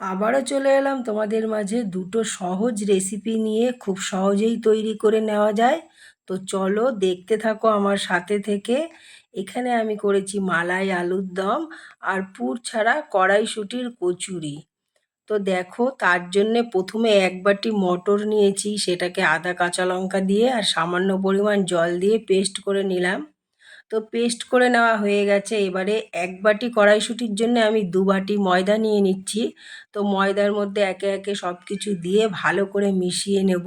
আবারও চলে এলাম তোমাদের মাঝে দুটো সহজ রেসিপি নিয়ে খুব সহজেই তৈরি করে নেওয়া যায়। তো চলো দেখতে থাকো আমার সাথে থেকে। এখানে আমি করেছি মালাই আলুর দম আর পুর ছাড়া কড়াইশুটির কচুরি। তো দেখো তার জন্যে প্রথমে এক বাটি মটর নিয়েছি, সেটাকে আদা, কাঁচা লঙ্কা দিয়ে আর সামান্য পরিমাণ জল দিয়ে পেস্ট করে নিলাম। তো পেস্ট করে নেওয়া হয়ে গেছে। এবারে এক বাটি কড়াইশুটির জন্য আমি দু বাটি ময়দা নিয়ে নিচ্ছি। তো ময়দার মধ্যে একে একে সব কিছু দিয়ে ভালো করে মিশিয়ে নেব।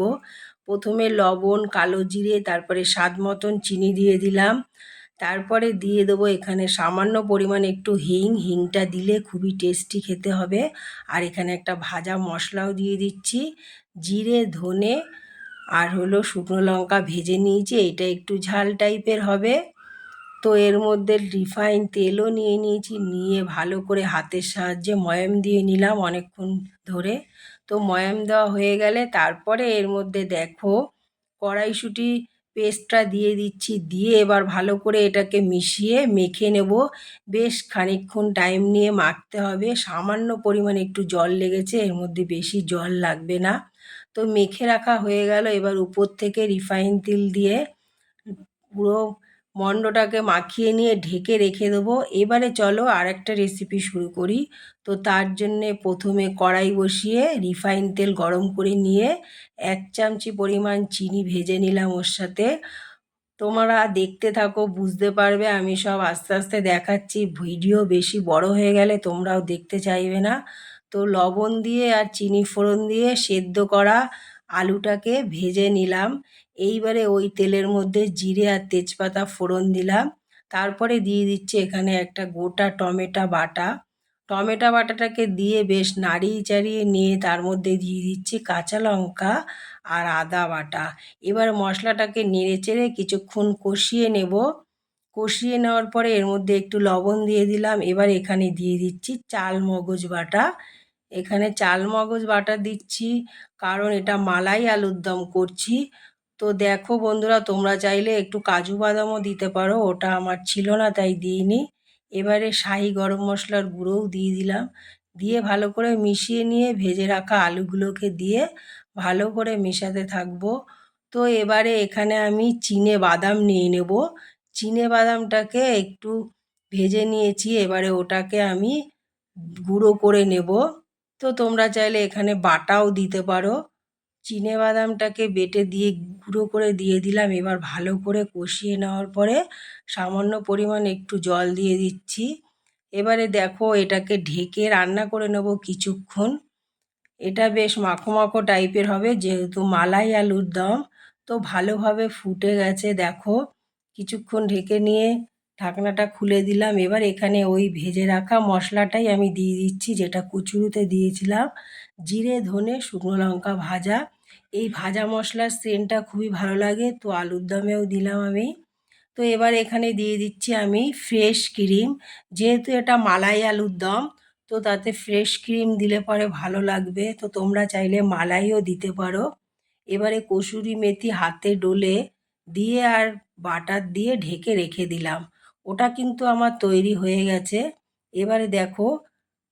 প্রথমে লবণ, কালো জিরে, তারপরে স্বাদ মতন চিনি দিয়ে দিলাম। তারপরে দিয়ে দেবো এখানে সামান্য পরিমাণ একটু হিং। হিংটা দিলে খুবই টেস্টি খেতে হবে। আর এখানে একটা ভাজা মশলাও দিয়ে দিচ্ছি। জিরে, ধনে আর হলো শুকনো লঙ্কা ভেজে নিয়েছি। এটা একটু ঝাল টাইপের হবে। তো এর মধ্যে রিফাইন তেলও নিয়ে নিয়েছি, নিয়ে ভালো করে হাতের সাহায্যে ময়াম দিয়ে নিলাম অনেকক্ষণ ধরে। তো ময়াম দেওয়া হয়ে গেলে তারপরে এর মধ্যে দেখো কড়াইশুঁটি পেস্টটা দিয়ে দিচ্ছি, দিয়ে এবার ভালো করে এটাকে মিশিয়ে মেখে নেব। বেশ খানিকক্ষণ টাইম নিয়ে মাখতে হবে। সামান্য পরিমাণে একটু জল লেগেছে, এর মধ্যে বেশি জল লাগবে না। তো মেখে রাখা হয়ে গেল এবার উপর থেকে রিফাইন তেল দিয়ে পুরো মণ্ডটাকে মাখিয়ে নিয়ে ঢেকে রেখে দেবো। এবারে চলো আর একটা রেসিপি শুরু করি। তো তার জন্যে প্রথমে কড়াই বসিয়ে রিফাইন তেল গরম করে নিয়ে এক চামচি পরিমাণ চিনি ভেজে নিলাম ওর সাথে। তোমরা দেখতে থাকো, বুঝতে পারবে, আমি সব আস্তে আস্তে দেখাচ্ছি। ভিডিও বেশি বড় হয়ে গেলে তোমরাও দেখতে চাইবে না। তো লবণ দিয়ে আর চিনি ফোড়ন দিয়ে সেদ্ধ করা আলুটাকে ভেজে নিলাম। এইবারে ওই তেলের মধ্যে জিরে আর তেজপাতা ফোড়ন দিলাম। তারপরে দিয়ে দিচ্ছি এখানে একটা গোটা টমেটো বাটা। টমেটো বাটাটাকে দিয়ে বেশ নাড়িয়ে চাড়িয়ে নিয়ে তার মধ্যে দিয়ে দিচ্ছি কাঁচা লঙ্কা আর আদা বাটা। এবার মশলাটাকে নেড়ে চেড়ে কিছুক্ষণ কষিয়ে নেব। কষিয়ে নেওয়ার পরে এর মধ্যে একটু লবণ দিয়ে দিলাম। এবার এখানে দিয়ে দিচ্ছি চাল মগজ বাটা। এখানে চাল মগজ বাটা দিচ্ছি, কারণ এটা মালাই আলুর দম করছি। তো দেখো বন্ধুরা, তোমরা চাইলে একটু কাজু বাদামও দিতে পারো, ওটা আমার ছিল না, তাই দিইনি। এবারে শাহি গরম মশলার গুঁড়োও দিয়ে দিলাম। দিয়ে ভালো করে মিশিয়ে নিয়ে ভেজে রাখা আলুগুলোকে দিয়ে ভালো করে মেশাতে থাকব। তো এবারে এখানে আমি চিনে বাদাম নিয়ে নেব। চিনে বাদামটাকে একটু ভেজে নিয়েছি, এবারে ওটাকে আমি গুঁড়ো করে নেব। তো তোমরা চাইলে এখানে বাটাও দিতে পারো। চিনে বাদামটাকে বেটে দিয়ে গুঁড়ো করে দিয়ে দিলাম। এবার ভালো করে কষিয়ে নেওয়ার পরে সামান্য পরিমাণ একটু জল দিয়ে দিচ্ছি। এবারে দেখো এটাকে ঢেকে রান্না করে নেব কিছুক্ষণ। এটা বেশ মাখো মাখো টাইপের হবে, যেহেতু মালাই আলুর দম, তো ভালোভাবে ফুটে গেছে। দেখো, কিছুক্ষণ ঢেকে নিয়ে ঢাকনাটা খুলে দিলাম। এবার এখানে ওই ভেজে রাখা মশলাটাই আমি দিয়ে দিচ্ছি, যেটা কুচুরুতে দিয়েছিলাম। জিরে, ধনে, শুকনো লঙ্কা ভাজা। এই ভাজা মশলার সেন্টটা খুবই ভালো লাগে, তো আলুর দমেও দিলাম আমি। তো এবার এখানে দিয়ে দিচ্ছি আমি ফ্রেশ ক্রিম। যেহেতু এটা মালাই আলুর দম, তো তাতে ফ্রেশ ক্রিম দিলে পরে ভালো লাগবে। তো তোমরা চাইলে মালাইও দিতে পারো। এবারে কসুরি মেথি হাতে ডলে দিয়ে আর বাটার দিয়ে ঢেকে রেখে দিলাম। ওটা কিন্তু আমার তৈরি হয়ে গেছে। এবারে দেখো,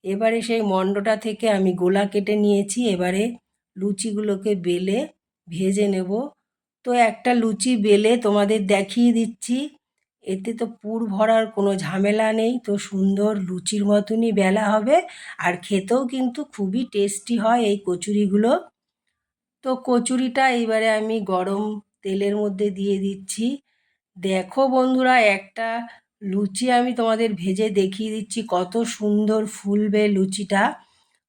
এবারে সেই মণ্ডটা থেকে আমি গোলা কেটে নিয়েছি। এবারে লুচিগুলোকে বেলে ভেজে নেব। তো একটা লুচি বেলে তোমাদের দেখিয়ে দিচ্ছি। এতে তো পুর ভরার কোনো ঝামেলা নেই। তো সুন্দর লুচির মতনই বেলা হবে। আর খেতেও কিন্তু খুবই টেস্টি হয় এই কচুরিগুলো। তো কচুরিটা এবারে আমি গরম তেলের মধ্যে দিয়ে দিচ্ছি। দেখো বন্ধুরা, একটা লুচি আমি তোমাদের ভেজে দেখিয়ে দিচ্ছি, কত সুন্দর ফুলবে লুচিটা।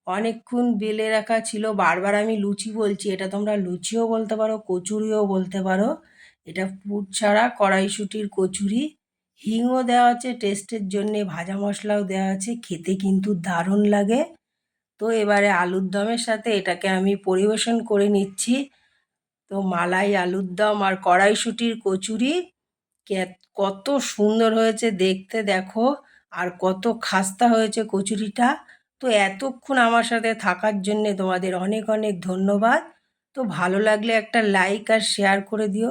অনেকক্ষণ বেলে রাখা ছিল, বারবার আমি লুচি বলছি, এটা তোমরা লুচিও বলতে পারো, কচুরিও বলতে পারো। এটা পুর ছাড়া কড়াইশুটির কচুরি, হিংও দেওয়া আছে, টেস্টের জন্যে ভাজা মশলাও দেওয়া আছে, খেতে কিন্তু দারুণ লাগে। তো এবারে আলুর দমের সাথে এটাকে আমি পরিবেশন করে নিচ্ছি। তো মালাই আলুর দম আর কড়াইশুটির কচুরি কত সুন্দর হয়েছে দেখতে দেখো, আর কত খাস্তা হয়েছে কচুরিটা। তো এতক্ষণ আমার সাথে থাকার জন্যে তোমাদের অনেক অনেক ধন্যবাদ। তো ভালো লাগলে একটা লাইক আর শেয়ার করে দিও।